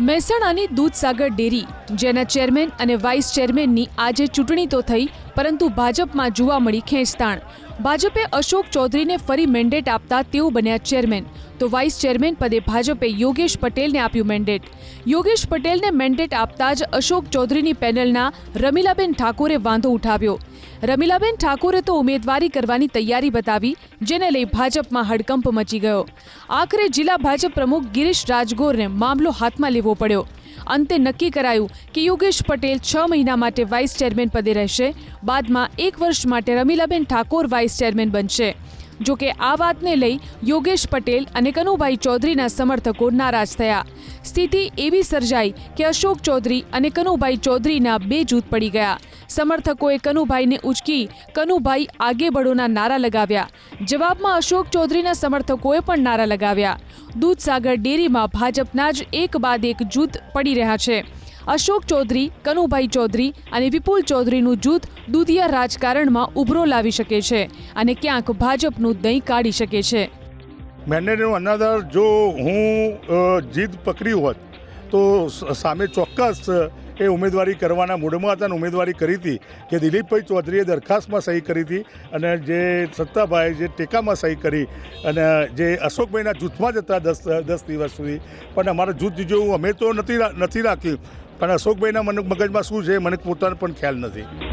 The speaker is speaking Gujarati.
મહેસાણાની દૂધસાગર ડેરી જેના ચેરમેન અને વાઇસ ચેરમેનની આજે ચૂંટણી તો થઈ પરંતુ ભાજપમાં જોવા મળી ખેંચતાણ. ભાજપે અશોક ચૌધરીને ફરી મેન્ડેટ આપતા તેઓ બન્યા ચેરમેન તો વાઇસ ચેરમેન પદે ભાજપે યોગેશ પટેલને આપ્યું મેન્ડેટ યોગેશ પટેલને મેન્ડેટ આપતા જ અશોક ચૌધરીની પેનલના રમીલાબેન ઠાકોરે વાંધો ઉઠાવ્યો. રમીલાબેન ઠાકોરે તો ઉમેદવારી કરવાની તૈયારી બતાવી, જેને લઈ ભાજપમાં હડકંપ મચી ગયો. આખરે જિલ્લા ભાજપ પ્રમુખ ગિરીશ રાજગોરને મામલો હાથમાં લેવો પડ્યો. અંતે નક્કી કરાયું કે યોગેશ પટેલ છ મહિના માટે વાઇસ ચેરમેન પદે રહેશે. બાદમાં એક વર્ષ માટે રમીલાબેન ઠાકોર વાઇસ ચેરમેન બનશે. જો કે આ વાતને લઈ યોગેશ પટેલ અને કનુભાઈ ચૌધરીના સમર્થકો નારાજ થયા. સ્થિતિ એવી સર્જાઈ કે અશોક ચૌધરી અને કનુભાઈ ચૌધરીના બે જૂથ પડી ગયા. સમર્થકોએ કનુભાઈને ઉચકી, કનુભાઈ આગે બળોના નારા લગાવ્યા. જવાબમાં અશોક ચૌધરીના સમર્થકોએ પણ નારા લગાવ્યા. દૂધસાગર ડેરીમાં ભાજપના જ એક બાદ એક જૂથ પડી રહ્યા છે. અશોક ચૌધરી, કનુભાઈ ચૌધરી અને વિપુલ ચૌધરીનું જૂથ દૂધિયા રાજકારણમાં ઉભરો લાવી શકે છે અને ક્યાંક ભાજપનું દહીં કાઢી શકે છે. મેન્ડેટનું અનાદર, જો હું જીદ પકડી હોત, તો સામે ચોક્કસ એ ઉમેદવારી કરવાના મૂડમાં હતા ઉમેદવારી કરી હતી કે દિલીપભાઈ ચૌધરીએ દરખાસ્તમાં સહી કરી હતી અને જે સત્તાભાઈ જે ટેકામાં સહી કરી અને જે અશોકભાઈના જૂથમાં જ હતા દસ દસ દિવસ સુધી. પણ અમારા જૂથ જેવું અમે તો નથી નથી રાખ્યું. પણ અશોકભાઈના મને મગજમાં શું છે, મને પોતાને પણ ખ્યાલ નથી.